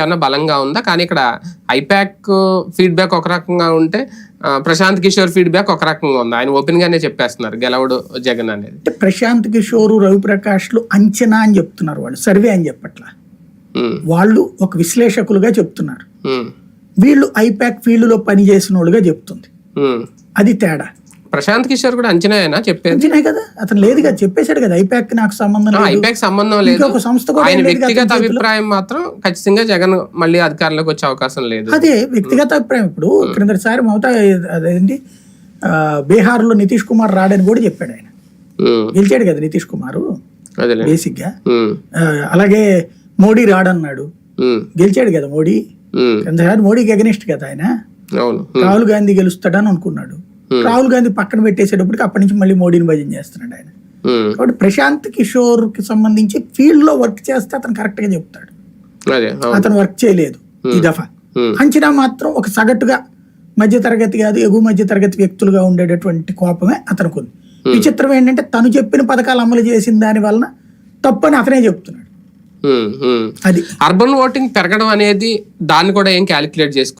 ఏమన్నా బలంగా ఉందా? కానీ ఇక్కడ ఐపాక్ ఫీడ్బ్యాక్ ఒక రకంగా ఉంటే ప్రశాంత్ కిషోర్ ఫీడ్బ్యాక్ ఒక రకంగా ఉంది. ఆయన ఓపెన్ గానే చెప్పేస్తున్నారు గెలవడు జగన్ అనేది. అంటే ప్రశాంత్ కిషోర్ రవిప్రకాష్లు అంచనా అని చెప్తున్నారు వాళ్ళు సర్వే అని చెప్పట్లా. వాళ్ళు ఒక విశ్లేషకులుగా చెప్తున్నారు. వీళ్ళు ఐపాక్ ఫీల్డ్లో పనిచేసిన వాళ్ళుగా చెప్తుంది. అది తేడా. ప్రశాంత్ కిషోర్ కూడా అంచనాయేనా చెప్పేది? అంచనే కదా. అతను లేదు కదా చెప్పేశాడు కదా. ఐపాక్ నాకు సంబంధం లేదు. ఐపాక్ సంబంధం లేదు. ఇంకొక సంస్థ ఆయన వ్యక్తిగత. అభిప్రాయం మాత్రం ఖచ్చితంగా జగన్ మళ్ళీ అధికారంలోకి వచ్చే అవకాశం లేదు. అదే వ్యక్తిగత అభిప్రాయం. ఇప్పుడు క్రిందటిసారి మమతా అదేంటి ఆ, బీహార్లో నితీష్ కుమార్ రాడని కూడా చెప్పాడు ఆయన. గెలిచాడు కదా నితీష్ కుమార్. బేసిక్గా అలాగే మోడీ రాడన్నాడు. గెలిచాడు కదా మోడీ. క్రిందసారి మోడీకి అగనిస్ట్ కదా ఆయన. రాహుల్ గాంధీ గెలుస్తాడని అనుకున్నాడు. రాహుల్ గాంధీ పక్కన పెట్టేసేటప్పటికి అప్పటి నుంచి మళ్ళీ మోడీని భజన చేస్తున్నాడు ఆయన. ఉమ్, కాబట్టి ప్రశాంత్ కిషోర్కి సంబంధించి ఫీల్డ్లో వర్క్ చేస్తే అతను కరెక్ట్గా చెప్తాడు అతను వర్క్ చేయలేదు ఈ దఫా. ఉమ్, అంచనా మాత్రం ఒక సగటుగా మధ్య తరగతి కాదు ఎగువ మధ్య తరగతి వ్యక్తులుగా ఉండేటటువంటి కోపమే అతనికి ఉంది విచిత్రం ఏంటంటే తను చెప్పిన పథకాలు అమలు చేసిన దాని వలన తప్పని అతనే చెప్తున్నాడు. అది. అర్బన్ ఓటింగ్ పెరగడం అనేది దాన్ని కూడా ఏం క్యాలిక్యులేట్ చేసుకో